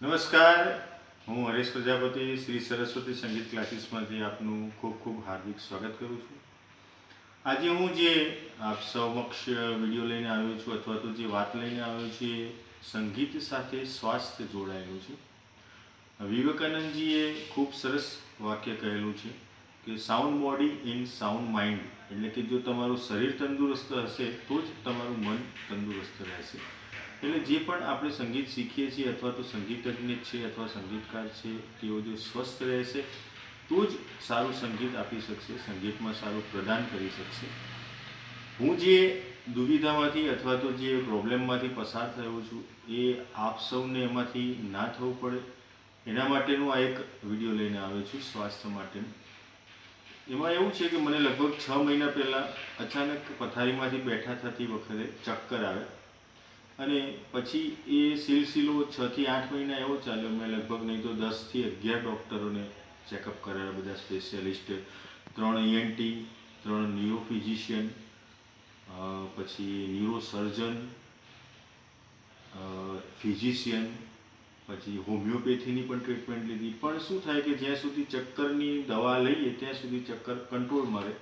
નમસ્કાર. હું હરેશ પ્રજાપતિ, શ્રી સરસ્વતી સંગીત ક્લાસીસમાંથી આપનું ખૂબ ખૂબ હાર્દિક સ્વાગત કરું છું. આજે હું જે આપ સમક્ષ વીડિયો લઈને આવ્યો છું અથવા તો જે વાત લઈને આવ્યો છું એ સંગીત સાથે સ્વાસ્થ્ય જોડાયેલું છે. વિવેકાનંદજીએ ખૂબ સરસ વાક્ય કહેલું છે કે sound body in sound mind એટલે કે જો તમારું શરીર તંદુરસ્ત હશે તો જ તમારું મન તંદુરસ્ત રહેશે. એટલે જે પણ આપણે સંગીત શીખીએ છીએ અથવા તો સંગીતજ્ઞ છે અથવા સંગીતકાર છે, તેઓ જો સ્વસ્થ રહેશે, તો જ સારું સંગીત આપી શકશે, સંગીતમાં સારું પ્રદાન કરી શકશે. હું જે દુવિધામાંથી અથવા તો જે પ્રોબ્લેમમાંથી પસાર થયો છું, એ આપ સૌને એમાંથી ના થવું પડે. એના માટેનું આ એક વીડિયો લઈને આવ્યો છું, સ્વાસ્થ્ય માટેનું. એમાં એવું છે કે મને લગભગ છ મહિના પહેલાં અચાનક પથારીમાંથી બેઠા થતી વખતે ચક્કર આવે. અને પછી એ સિલસિલો છ થી આઠ મહિના એવો ચાલ્યો. મેં લગભગ નહીં તો દસથી અગિયાર ડૉક્ટરોને ચેકઅપ કરાયા બધા સ્પેશિયાલિસ્ટ, ત્રણ ઈએનટી ત્રણ ન્યુરો ફિઝિશિયન પછી ન્યુરો સર્જન ફિઝિશિયન, પછી હોમિયોપેથીની પણ ટ્રીટમેન્ટ લીધી. પણ શું થાય કે જ્યાં સુધી ચક્કરની દવા લઈએ ત્યાં સુધી ચક્કર કંટ્રોલ મારે.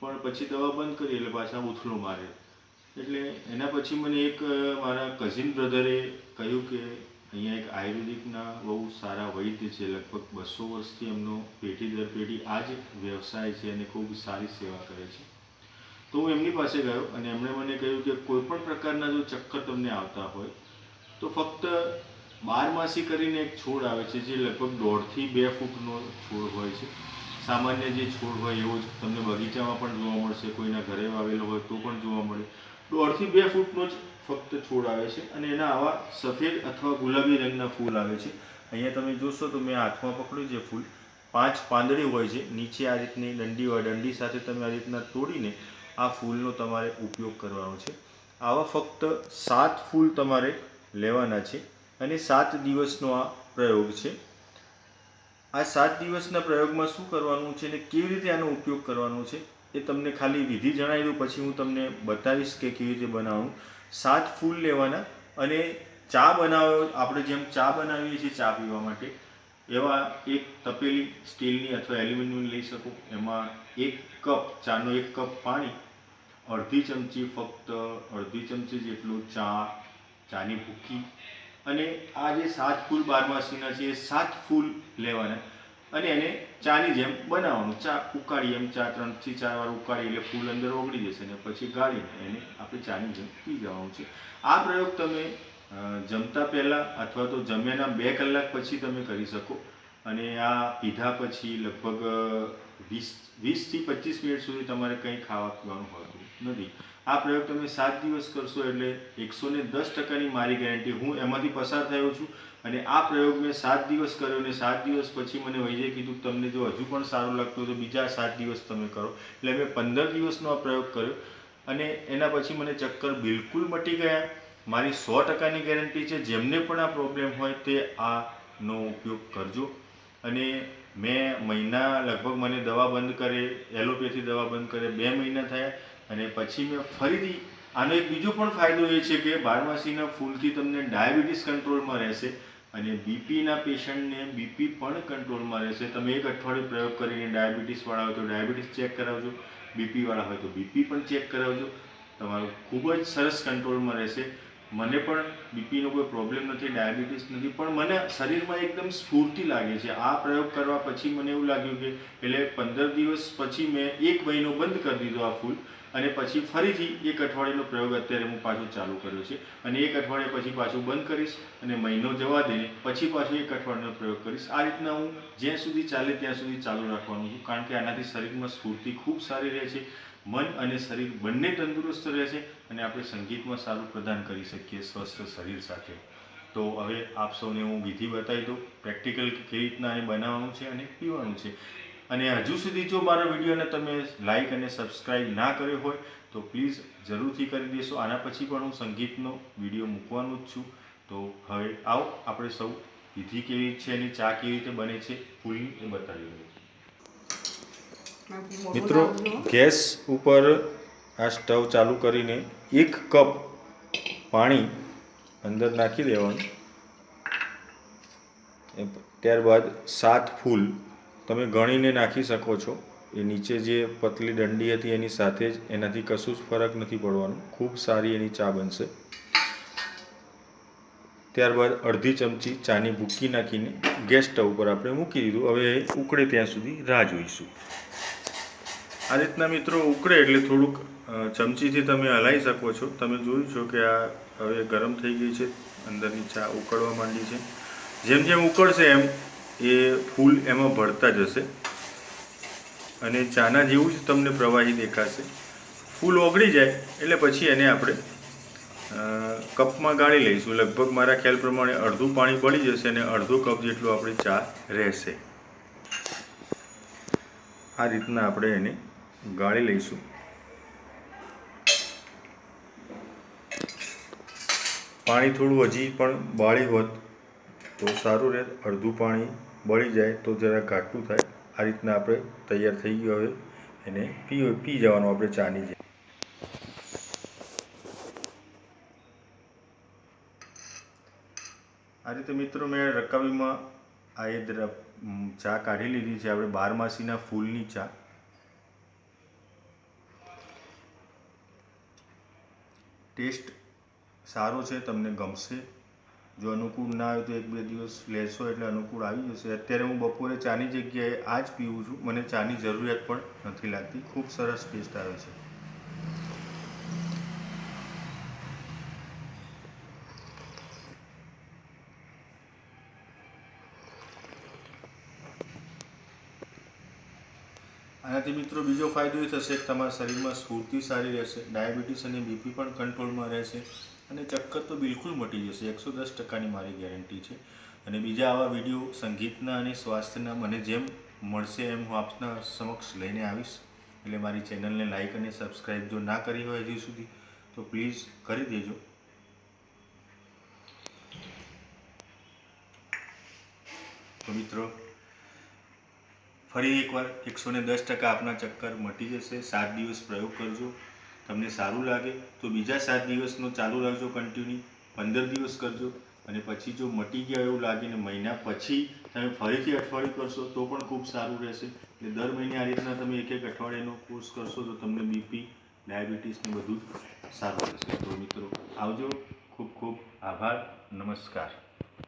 પણ પછી દવા બંધ કરીએ એટલે પાછા ઉથલો મારે. એટલે એના પછી મને એક મારા કઝિન બ્રધરે કહ્યું કે અહીંયા એક આયુર્વેદિકના બહુ સારા વૈદ્ય છે, લગભગ બસો વર્ષથી એમનો પેઢી દર પેઢી આ જ વ્યવસાય છે અને ખૂબ સારી સેવા કરે છે. તો હું એમની પાસે ગયો અને એમણે મને કહ્યું કે કોઈ પણ પ્રકારના જો ચક્કર તમને આવતા હોય, તો ફક્ત બારમાસી કરીને એક છોડ આવે છે, જે લગભગ દોઢથી બે ફૂટનો છોડ હોય છે. સામાન્ય જે છોડ હોય એવો જ તમને બગીચામાં પણ જોવા મળશે, કોઈના ઘરે વાવેલો હોય તો પણ જોવા મળે. દોઢથી બે ફૂટનો જ ફક્ત છોડ આવે છે અને એના આવા સફેદ અથવા ગુલાબી રંગના ફૂલ આવે છે. અહીંયા તમે જોશો તો મેં હાથમાં પકડ્યું છે ફૂલ. પાંચ પાંદડી હોય છે. નીચે આ રીતની દંડી હોય દંડી સાથે તમે આ રીતના તોડીને આ ફૂલનો તમારે ઉપયોગ કરવાનો છે. આવા ફક્ત સાત ફૂલ તમારે લેવાના છે અને સાત દિવસનો આ પ્રયોગ છે. આ સાત દિવસના પ્રયોગમાં શું કરવાનું છે અને કેવી રીતે આનો ઉપયોગ કરવાનો છે? એ તમને ખાલી વિધિ જણાવી દઉં, પછી હું તમને બતાવીશ કે કેવી રીતે બનાવવું સાત ફૂલ લેવાના અને ચા બનાવો, આપણે જેમ ચા બનાવીએ છીએ ચા પીવા માટે, એવા એક તપેલી સ્ટીલની અથવા એલ્યુમિનિયમની લઈ શકો. એમાં એક કપ, ચાનો એક કપ પાણી, અડધી ચમચી ફક્ત, અડધી ચમચી જેટલું ચા, ચાની ભૂકી અને આ જે સાત ફૂલ બારમાસીના છે, એ સાત ફૂલ લેવાના. અને એને ચાની જેમ બનાવવાનું. ચા ઉકાળી એમ ચા ત્રણથી ચાર વાર ઉકાળી એટલે ફૂલ અંદર ઓગળી જશે ને પછી ગાળીને એને આપણે ચાની જેમ પી જવાનું છે. આ પ્રયોગ તમે જમતા પહેલાં અથવા તો જમ્યાના બે કલાક પછી તમે કરી શકો. અને આ પીધા પછી લગભગ વીસ, વીસથી પચીસ મિનિટ સુધી તમારે કંઈ ખાવા પીવાનું હોતું નથી. આ પ્રયોગ તમે સાત દિવસ કરશો એટલે એકસો ને દસ ટકાની મારી ગેરંટી હું એમાંથી પસાર થયો છું. અને આ પ્રયોગ મેં સાત દિવસ કર્યો અને સાત દિવસ પછી મને વૈદ્યે કીધું, તમને જો હજુ પણ સારું લાગતું તો બીજા સાત દિવસ તમે કરો. એટલે મેં પંદર દિવસનો આ પ્રયોગ કર્યો અને એના પછી મને ચક્કર બિલકુલ મટી ગયા. મારી સો ટકાની ગેરંટી છે. જેમને પણ આ પ્રોબ્લેમ હોય તે આનો ઉપયોગ કરજો. અને મેં મહિના લગભગ મને દવા બંધ કરે, એલોપેથી દવા બંધ કરે, બે મહિના થયા અને પછી મેં ફરીથી, આનો એક બીજો પણ ફાયદો એ છે કે બારમાસીના ફૂલથી તમને ડાયાબિટીસ કંટ્રોલમાં રહેશે અને બીપીના પેશન્ટને બીપી પણ કંટ્રોલમાં રહેશે. તમે એક અઠવાડિયું પ્રયોગ કરીને ડાયાબિટીસવાળા હોય તો ડાયાબિટીસ ચેક કરાવજો, બીપીવાળા હોય તો બીપી પણ ચેક કરાવજો. તમારું ખૂબ જ સરસ કંટ્રોલમાં રહેશે. મને પણ બીપીનો કોઈ પ્રોબ્લેમ નથી ડાયાબિટીસ નથી, પણ મને શરીરમાં એકદમ સ્ફૂર્તિ લાગે છે. આ પ્રયોગ કરવા પછી મને એવું લાગ્યું કે એટલે પંદર દિવસ પછી મેં એક મહિનો બંધ કરી દીધો આ ફૂલ. અને પછી ફરીથી એક અઠવાડિયાનો પ્રયોગ અત્યારે હું પાછું ચાલુ કર્યો છે. અને એક અઠવાડિયા પછી પાછું બંધ કરીશ અને મહિનો જવા દઈને પછી પાછું એક અઠવાડિયાનો પ્રયોગ કરીશ. આ રીતના હું જ્યાં સુધી ચાલે ત્યાં સુધી ચાલુ રાખવાનું છું, કારણ કે આનાથી શરીરમાં સ્ફૂર્તિ ખૂબ સારી રહે છે, મન અને શરીર બંને તંદુરસ્ત રહે છે અને આપણે સંગીતમાં સારું પ્રદાન કરી શકીએ સ્વસ્થ શરીર સાથે. તો હવે આપ સૌને હું વિધિ બતાવી દઉં, પ્રેક્ટિકલ કેવી રીતના એ બનાવવાનું છે અને પીવાનું છે. અને હજુ સુધી જો મારા વિડીયોને તમે લાઈક અને સબસ્ક્રાઈબ ના કર્યો હોય તો પ્લીઝ જરૂરથી કરી દેશો. આના પછી પણ હું સંગીતનો વીડિયો મૂકવાનો જ છું. તો હવે આવો આપણે સૌ વિધિ કેવી છે એની ચા કેવી રીતે બને છે ફૂલી એ બતાવી દઉં મિત્રો ગેસ ઉપર આ સ્ટવ ચાલુ કરીને એક કપ પાણી અંદર નાખી દેવાનું. ત્યારબાદ સાત ફૂલ તમે ગણીને નાખી શકો છો. એ નીચે જે પતલી દંડી હતી એની સાથે જ એનાથી કશું જ ફરક નથી પડવાનો. ખૂબ સારી એની ચા બનશે. ત્યારબાદ અડધી ચમચી ચાની ભૂકી નાખીને ગેસ સ્ટવ ઉપર આપણે મૂકી દીધું. હવે ઉકળે ત્યાં સુધી રાહ જોઈશું. આ રીતના મિત્રો ઉકળે એટલે થોડુંક ચમચીથી તમે હલાવી શકો છો. તમે જોયું છો કે આ હવે ગરમ થઈ ગઈ છે. અંદરની ચા ઉકળવા માંડી છે. જેમ જેમ ઉકળશે એમ એ ફૂલ એમાં ભળતા જશે. અને ચાના જેવું જ તમને પ્રવાહી દેખાશે. ફૂલ ઓગળી જાય, એટલે પછી એને આપણે કપમાં ગાળી લઈશું. લગભગ મારા ખ્યાલ પ્રમાણે અડધું પાણી પડી જશે અને અડધો કપ જેટલું આપણે ચા રહેશે. આ રીતના આપણે એને ગાળી લઈશું. પાણી થોડું હજી પણ બાળી હોત તો સારું રહે, અડધું પાણી બળી જાય તો જરા ઘાટું થાય. આ રીતના આપણે તૈયાર થઈ ગયો હવે. એને પી પી જવાનું આપણે ચાની જેમ. આ રીતે મિત્રો મેં રકાબીમાં આ એ ચા કાઢી લીધી છે. આપણે બારમાસીના ફૂલની ચા. ટેસ્ટ સારો છે, તમને ગમશે. જો અનુકૂળ ના આવે તો એક બે દિવસ લેશો એટલે અનુકૂળ આવી જશે. અત્યારે હું બપોરે ચાની જગ્યાએ આ જ પીવું છું. મને ચાની જરૂરિયાત પણ નથી લાગતી. ખૂબ સરસ ટેસ્ટ આવે છે. આનાથી મિત્રો બીજો ફાયદો એ થશે કે તમારા શરીરમાં સ્ફૂર્તિ સારી રહેશે. ડાયાબિટીસ અને બીપી પણ કંટ્રોલમાં રહેશે. અને ચક્કર તો બિલકુલ મટી જશે. એકસો દસ ટકાની મારી ગેરંટી છે. અને બીજા આવા વીડિયો સંગીતના અને સ્વાસ્થ્યના મને જેમ મળશે એમ હું આપના સમક્ષ લઈને આવીશ. એટલે મારી ચેનલને લાઈક અને સબસ્ક્રાઈબ જો ના કરી હોય હજી સુધી, તો પ્લીઝ કરી દેજો. તો મિત્રો, ફરી એકવાર એકસો ને દસ ટકા આપના ચક્કર મટી જશે. સાત દિવસ પ્રયોગ કરજો. તમને સારું લાગે તો બીજા સાત દિવસનો ચાલુ રાખજો કન્ટિન્યુ પંદર દિવસ કરજો અને પછી જો મટી ગયા એવું લાગે ને મહિના પછી તમે ફરીથી અઠવાડિયું કરશો તો પણ ખૂબ સારું રહેશે. એટલે દર મહિને આ રીતના તમે એક એક અઠવાડિયાનો કોર્સ કરશો તો તમને બીપી ડાયાબિટીસને બધું જ સારું રહેશે. તો મિત્રો, આવજો. ખૂબ ખૂબ આભાર. નમસ્કાર.